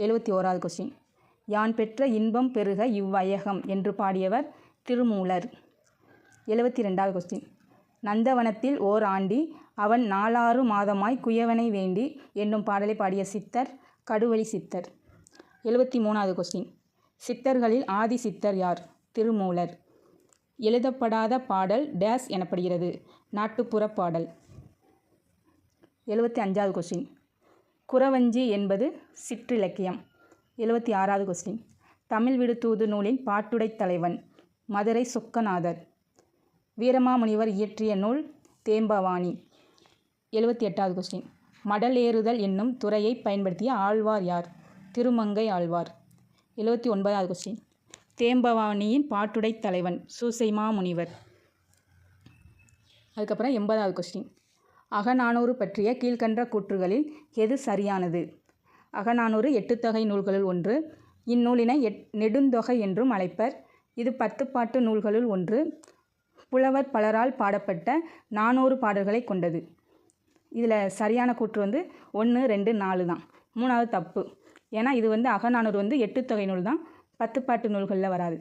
எழுபத்தி ஓராவது கொஸ்டின் யான் பெற்ற இன்பம் பெருக இவ்வையகம் என்று பாடியவர் திருமூலர். எழுபத்தி ரெண்டாவது கொஸ்டின் நந்தவனத்தில் ஓர் ஆண்டி அவன் நாலாறு மாதமாய் குயவனை வேண்டி என்னும் பாடலை பாடிய சித்தர் கடுவழி சித்தர். எழுபத்தி மூணாவது கொஸ்டின் சித்தர்களில் ஆதி சித்தர் யார்? திருமூலர். எழுதப்படாத பாடல் டேஸ் எனப்படுகிறது. நாட்டுப்புற பாடல். எழுபத்தி அஞ்சாவது கொஸ்டின் குறவஞ்சி என்பது சிற்றிலக்கியம். எழுபத்தி ஆறாவது கொஸ்டின். தமிழ் விடுதூது நூலின் பாட்டுடைத் தலைவன் மதுரை சொக்கநாதர். வீரமாமுனிவர் இயற்றிய நூல் தேம்பவாணி. எழுபத்தி எட்டாவது கொஸ்டின். மடல் ஏறுதல் என்னும் துறையை பயன்படுத்திய ஆழ்வார் யார்? திருமங்கை ஆழ்வார். எழுபத்தி ஒன்பதாவது கொஸ்டின். தேம்பவாணியின் பாட்டுடைத் தலைவன் சூசைமா முனிவர் அதுக்கப்புறம் எண்பதாவது கொஸ்டின். அகநானூறு பற்றிய கீழ்கண்ட கூற்றுகளில் எது சரியானது? அகநானூறு எட்டுத்தொகை நூல்களுள் ஒன்று. இந்நூலினை எட் நெடுந்தொகை என்றும் அழைப்பர். இது பத்துப்பாட்டு நூல்களுள் ஒன்று. புலவர் பலரால் பாடப்பட்ட நானூறு பாடல்களை கொண்டது. இதில் சரியான கூற்று வந்து ஒன்று ரெண்டு நாலு தான். மூணாவது தப்பு. ஏன்னா இது வந்து அகநானூறு வந்து எட்டுத்தொகை நூல் தான். பத்துப்பாட்டு நூல்களில் வராது.